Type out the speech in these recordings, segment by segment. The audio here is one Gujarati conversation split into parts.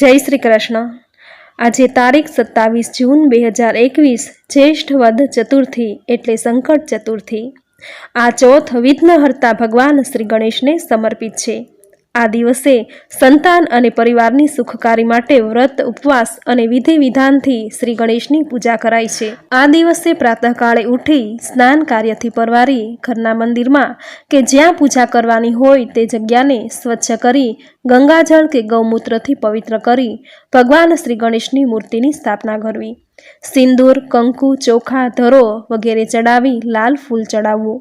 જય શ્રી કૃષ્ણ. આજે તારીખ સત્તાવીસ જૂન બે હજાર એકવીસ, જ્યેષ્ઠ વદ ચતુર્થી એટલે સંકટ ચતુર્થી. આ ચોથ વિઘ્નહર્તા ભગવાન શ્રી ગણેશને સમર્પિત છે. આ દિવસે સંતાન અને પરિવારની સુખકારી માટે વ્રત, ઉપવાસ અને વિધિ વિધાનથી શ્રી ગણેશની પૂજા કરાય છે. આ દિવસે પ્રાતઃકાળે ઉઠી સ્નાન કાર્યથી પરવારી ઘરના મંદિરમાં કે જ્યાં પૂજા કરવાની હોય તે જગ્યાને સ્વચ્છ કરી, ગંગાજળ કે ગૌમૂત્રથી પવિત્ર કરી ભગવાન શ્રી ગણેશની મૂર્તિની સ્થાપના કરવી. સિંદૂર, કંકુ, ચોખા, ધરો વગેરે ચડાવી લાલ ફૂલ ચડાવવું.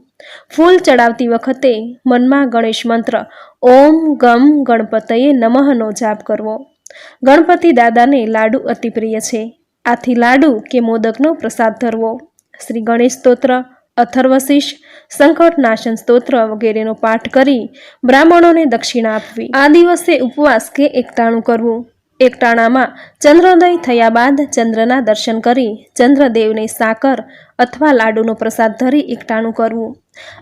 ફૂલ ચડાવતી વખતે મનમાં ગણેશ મંત્ર, ઓમ ગમ ગણપતયે નમઃનો જાપ કરવો. ગણપતિ દાદાને લાડુ અતિ પ્રિય છે. આથી લાડુ કે મોદકનો પ્રસાદ ધરવો. શ્રી ગણેશ સ્તોત્ર, અથર્વશીષ, સંકટનાશન સ્તોત્ર વગેરેનો પાઠ કરી બ્રાહ્મણોને દક્ષિણા આપવી. આ દિવસે ઉપવાસ કે એકટાણું કરવું. એકટાણામાં ચંદ્રોદય થયા બાદ ચંદ્રના દર્શન કરી ચંદ્રદેવને સાકર અથવા લાડુનો પ્રસાદ ધરી એકટાણું કરવું.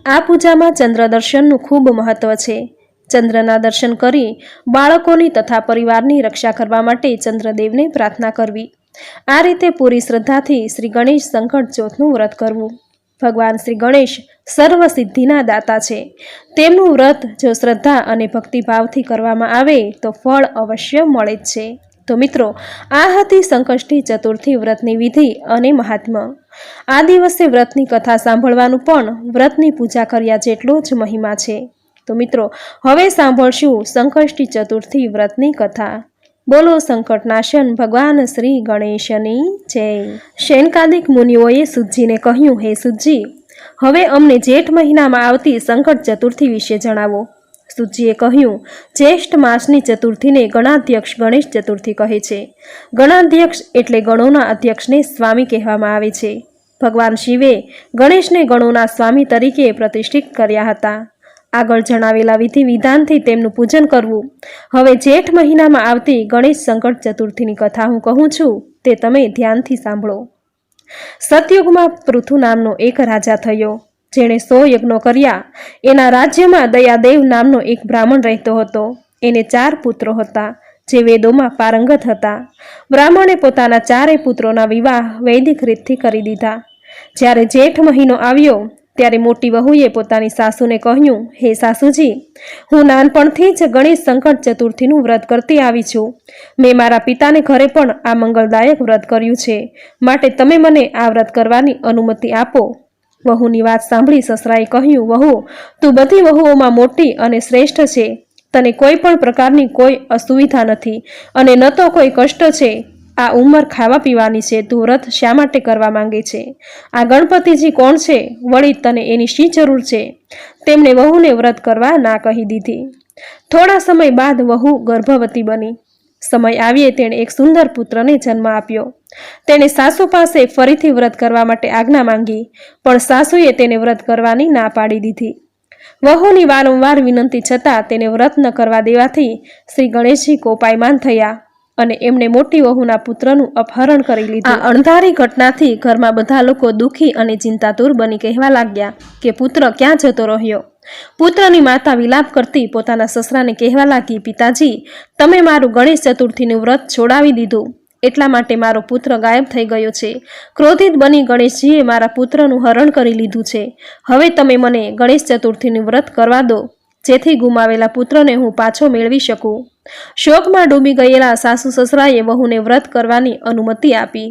આ પૂજામાં ચંદ્ર દર્શનનું ખૂબ મહત્વ છે. ચંદ્રના દર્શન કરી બાળકોની તથા પરિવારની રક્ષા કરવા માટે ચંદ્રદેવને પ્રાર્થના કરવી. આ રીતે પૂરી શ્રદ્ધાથી શ્રી ગણેશ સંકટ ચોથનું વ્રત કરવું. ભગવાન શ્રી ગણેશ સર્વ સિદ્ધિના દાતા છે. તેમનું વ્રત જો શ્રદ્ધા અને ભક્તિભાવથી કરવામાં આવે, તો ફળ અવશ્ય મળે જ છે. તો મિત્રો, આ હતી સંકષ્ટી ચતુર્થી વ્રતની વિધિ અને મહાત્મ્ય. આ દિવસે વ્રતની કથા સાંભળવાનું પણ વ્રતની પૂજા કર્યા જેટલો જ મહિમા છે. તો મિત્રો, હવે સાંભળશું સંકષ્ટી ચતુર્થી વ્રતની કથા. બોલો સંકટનાશન ભગવાન શ્રી ગણેશની જય. શૈનકાલિક મુનિઓએ સુજીને કહ્યું, હે સુજી, હવે અમને જેઠ મહિનામાં આવતી સંકટ ચતુર્થી વિશે જણાવો. સુજીએ કહ્યું, જ્યેષ્ઠ માસની ચતુર્થીને ગણાધ્યક્ષ ગણેશ ચતુર્થી કહે છે. ગણાધ્યક્ષ એટલે ગણોના અધ્યક્ષને સ્વામી કહેવામાં આવે છે. ભગવાન શિવે ગણેશને ગણોના સ્વામી તરીકે પ્રતિષ્ઠિત કર્યા હતા. આગળ જણાવેલા વિધિ વિધાનથી તેમનું પૂજન કરવું. હવે જેઠ મહિનામાં આવતી ગણેશ સંકટ ચતુર્થીની કથા હું કહું છું, તે તમે ધ્યાનથી સાંભળો. સતયુગમાં પૃથુ નામનો એક રાજા થયો, જેણે સો યજ્ઞો કર્યા. એના રાજ્યમાં દયાદેવ નામનો એક બ્રાહ્મણ રહેતો હતો. એને ચાર પુત્રો હતા, જે વેદોમાં પારંગત હતા. બ્રાહ્મણે પોતાના ચારેય પુત્રોના વિવાહ વૈદિક રીતથી કરી દીધા. જ્યારે જેઠ મહિનો આવ્યો ત્યારે મોટી વહુએ પોતાની સાસુને કહ્યું, હે સાસુજી, હું નાનપણથી જ ગણેશ સંકટ ચતુર્થીનું વ્રત કરતી આવી છું. મેં મારા પિતાને ઘરે પણ આ મંગળદાયક વ્રત કર્યું છે. માટે તમે મને આ વ્રત કરવાની અનુમતિ આપો. વહુની વાત સાંભળી સસરાએ કહ્યું, વહુ, તું બધી વહુઓમાં મોટી અને શ્રેષ્ઠ છે. તને કોઈ પણ પ્રકારની કોઈ અસુવિધા નથી. અને ન તો કોઈ કષ્ટ છે. આ ઉંમર ખાવા પીવાની છે, તું વ્રત શા માટે કરવા માંગે છે? આ ગણપતિજી કોણ છે? વળી તને એની શી જરૂર છે? તેમણે વહુને વ્રત કરવા ના કહી દીધી. થોડા સમય બાદ વહુ ગર્ભવતી બની. સમય આવીએ તેણે એક સુંદર પુત્રને જન્મ આપ્યો. તેણે સાસુ પાસે ફરીથી વ્રત કરવા માટે આજ્ઞા માંગી, પણ સાસુએ તેને વ્રત કરવાની ના પાડી દીધી. વહુની વારંવાર વિનંતી છતાં તેને વ્રત ન કરવા દેવાથી શ્રી ગણેશજી કોપાયમાન થયા. અને એમણે મોટી વહુના પુત્રનું અપહરણ કરી લીધું. આ અણધારી ઘટનાથી ઘરમાં બધા લોકો દુઃખી અને ચિંતાતુર બની કહેવા લાગ્યા કે પુત્ર ક્યાં જતો રહ્યો? પુત્રની માતા વિલાપ કરતી પોતાના સસરાને કહેવા લાગી, પિતાજી, તમે મારું ગણેશ ચતુર્થીનું વ્રત છોડાવી દીધું. એટલા માટે મારો પુત્ર ગાયબ થઈ ગયો છે. ક્રોધિત બની ગણેશજીએ મારા પુત્રનું હરણ કરી લીધું છે. હવે તમે મને ગણેશ ચતુર્થીનું વ્રત કરવા દો. જેથી ગુમાવેલા પુત્રને હું પાછો મેળવી શકું. શોકમાં ડૂબી ગયેલા સાસુ સસરાએ વહુને વ્રત કરવાની અનુમતિ આપી.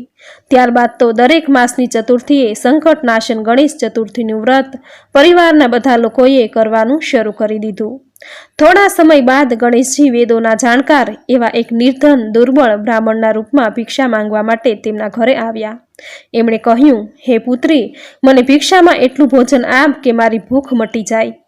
ત્યારબાદ તો દરેક માસની ચતુર્થીએ સંકટનાશન ગણેશ ચતુર્થીનું વ્રત પરિવારના બધા લોકોએ કરવાનું શરૂ કરી દીધું. થોડા સમય બાદ ગણેશજી વેદોના જાણકાર એવા એક નિર્ધન, દુર્બળ બ્રાહ્મણના રૂપમાં ભિક્ષા માંગવા માટે તેમના ઘરે આવ્યા. એમણે કહ્યું, હે પુત્રી, મને ભિક્ષામાં એટલું ભોજન આપ કે મારી ભૂખ મટી જાય.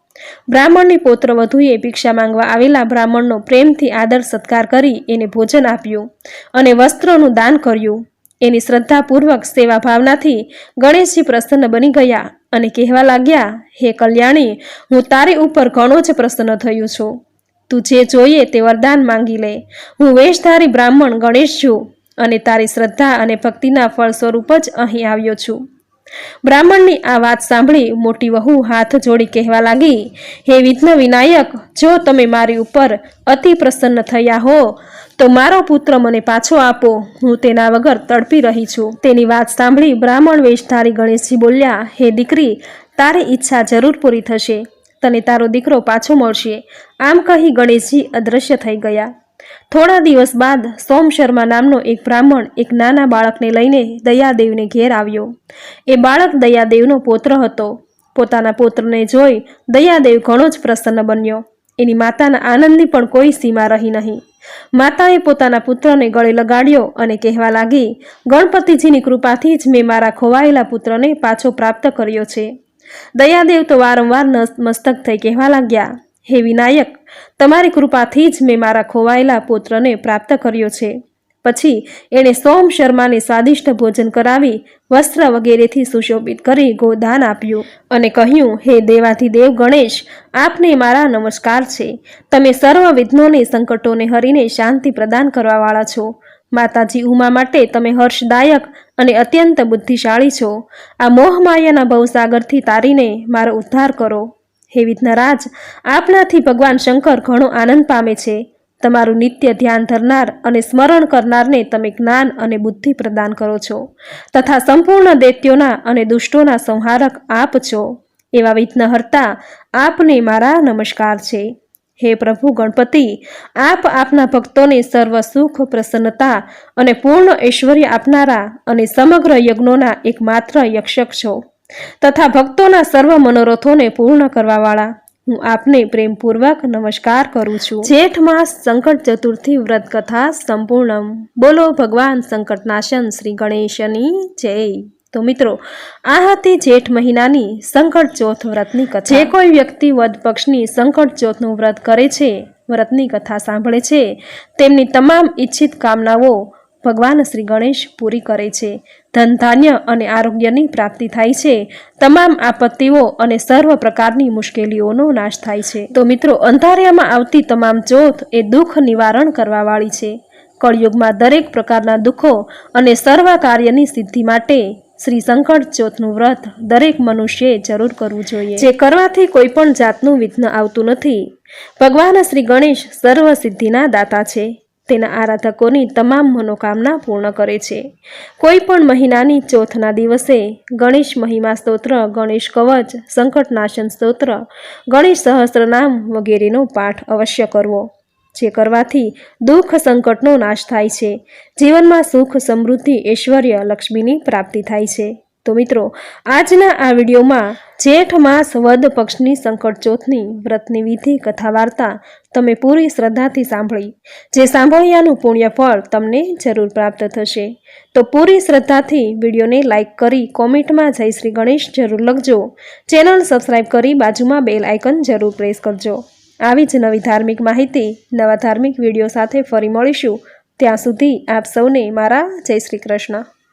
બ્રાહ્મણની પૌત્ર વધુએ ભિક્ષા માંગવા આવેલા બ્રાહ્મણનો પ્રેમથી આદર સત્કાર કરી એને ભોજન આપ્યું અને વસ્ત્રોનું દાન કર્યું. એની શ્રદ્ધાપૂર્વક સેવા ભાવનાથી ગણેશજી પ્રસન્ન બની ગયા અને કહેવા લાગ્યા, હે કલ્યાણી, હું તારી ઉપર ઘણો જ પ્રસન્ન થયું છું. તું જે જોઈએ તે વરદાન માંગી લે. હું વેશધારી બ્રાહ્મણ ગણેશ છું અને તારી શ્રદ્ધા અને ભક્તિના ફળ સ્વરૂપ જ અહીં આવ્યો છું. બ્રાહ્મણની આ વાત સાંભળી મોટી વહુ હાથ જોડી કહેવા લાગી, હે વિઘ્ન વિનાયક, જો તમે મારી ઉપર અતિ પ્રસન્ન થયા હો, તો મારો પુત્ર મને પાછો આપો. હું તેના વગર તડપી રહી છું. તેની વાત સાંભળી બ્રાહ્મણ વેશધારી ગણેશજી બોલ્યા, હે દીકરી, તારી ઈચ્છા જરૂર પૂરી થશે. તને તારો દીકરો પાછો મળશે. આમ કહી ગણેશજી અદૃશ્ય થઈ ગયા. થોડા દિવસ બાદ સોમ શર્મા નામનો એક બ્રાહ્મણ એક નાના બાળકને લઈને દયાદેવને ઘેર આવ્યો. એ બાળક દયાદેવનો પુત્ર હતો. પોતાના પુત્રને જોઈ દયાદેવ ઘણો જ પ્રસન્ન બન્યો. એની માતાના આનંદની પણ કોઈ સીમા રહી નહીં. માતાએ પોતાના પુત્રને ગળે લગાડ્યો અને કહેવા લાગી, ગણપતિજીની કૃપાથી જ મેં મારા ખોવાયેલા પુત્રને પાછો પ્રાપ્ત કર્યો છે. દયાદેવ તો વારંવાર મસ્તક થઈ કહેવા લાગ્યા. હે વિનાયક, તમારી કૃપાથી જ મેં મારા ખોવાયેલા પુત્રને પ્રાપ્ત કર્યો છે. પછી એણે સોમ શર્માને સ્વાદિષ્ટ ભોજન કરાવી, વસ્ત્ર વગેરેથી સુશોભિત કરી ગોદાન આપ્યું અને કહ્યું, હે દેવાધિદેવ ગણેશ, આપને મારા નમસ્કાર છે. તમે સર્વ વિઘ્નોને, સંકટોને હરીને શાંતિ પ્રદાન કરવાવાળા છો. માતાજી ઉમા માટે તમે હર્ષદાયક અને અત્યંત બુદ્ધિશાળી છો. આ મોહમાયાના ભવસાગરથી તારીને મારો ઉદ્ધાર કરો. હે વિઘ્નરાજ આપનાથી ભગવાન શંકર ઘણો આનંદ પામે છે. તમારું નિત્ય ધ્યાન ધરનાર અને સ્મરણ કરનારને તમે જ્ઞાન અને બુદ્ધિ પ્રદાન કરો છો. તથા સંપૂર્ણ દૈત્યોના અને દુષ્ટોના સંહારક આપ છો. એવા વિઘ્નહર્તા આપને મારા નમસ્કાર છે. હે પ્રભુ ગણપતિ, આપ આપના ભક્તોને સર્વ સુખ, પ્રસન્નતા અને પૂર્ણ ઐશ્વર્ય આપનારા અને સમગ્ર યજ્ઞોના એકમાત્ર યક્ષક છો. તથા ભક્તોના સર્વ મનોરથોને પૂર્ણ કરવાવાળા. હું આપને પ્રેમપૂર્વક નમસ્કાર કરું છું. જેઠ માસ સંકટ ચતુર્થી વ્રત કથા સંપૂર્ણમ. બોલો ભગવાન સંકટનાશન શ્રી ગણેશની જય. તો મિત્રો, આ હતી જેઠ મહિનાની સંકટ ચોથ વ્રતની કથા. જે કોઈ વ્યક્તિ વદ પક્ષની સંકટ ચોથનું વ્રત કરે છે, વ્રતની કથા સાંભળે છે, તેમની તમામ ઈચ્છિત કામનાઓ ભગવાન શ્રી ગણેશ પૂરી કરે છે. ધન, ધાન્ય અને આરોગ્યની પ્રાપ્તિ થાય છે. તમામ આપત્તિઓ અને સર્વ પ્રકારની મુશ્કેલીઓનો નાશ થાય છે. તો મિત્રો, અંધારિયામાં આવતી તમામ ચોથ એ દુઃખ નિવારણ કરવાવાળી છે. કળયુગમાં દરેક પ્રકારના દુઃખો અને સર્વ કાર્યની સિદ્ધિ માટે શ્રી સંકટ ચોથનું વ્રત દરેક મનુષ્યએ જરૂર કરવું જોઈએ. જે કરવાથી કોઈ પણ જાતનું વિઘ્ન આવતું નથી. ભગવાન શ્રી ગણેશ સર્વ સિદ્ધિના દાતા છે. તેના આરાધકોની તમામ મનોકામના પૂર્ણ કરે છે. કોઈ પણ મહિનાની ચોથના દિવસે ગણેશ મહિમા સ્તોત્ર, ગણેશ કવચ, સંકટનાશન સ્તોત્ર, ગણેશ સહસ્રનામ વગેરેનો પાઠ અવશ્ય કરવો, જે કરવાથી દુઃખ સંકટનો નાશ થાય છે. જીવનમાં સુખ સમૃદ્ધિ, ઐશ્વર્ય, લક્ષ્મીની પ્રાપ્તિ થાય છે. તો મિત્રો, આજના આ વિડીયોમાં જેઠ માસ વદ પક્ષની સંકટ ચોથની વ્રતની વિધિ કથા વાર્તા તમે પૂરી શ્રદ્ધાથી સાંભળી. જે સાંભળ્યાનું પુણ્ય ફળ તમને જરૂર પ્રાપ્ત થશે. તો પૂરી શ્રદ્ધાથી વિડીયોને લાઇક કરી કોમેન્ટમાં જય શ્રી ગણેશ જરૂર લખજો. ચેનલ સબસ્ક્રાઇબ કરી બાજુમાં બેલ આઇકન જરૂર પ્રેસ કરજો. આવી જ નવી ધાર્મિક માહિતી, નવા ધાર્મિક વીડિયો સાથે ફરી મળીશું. ત્યાં સુધી આપ સૌને મારા જય શ્રી કૃષ્ણ.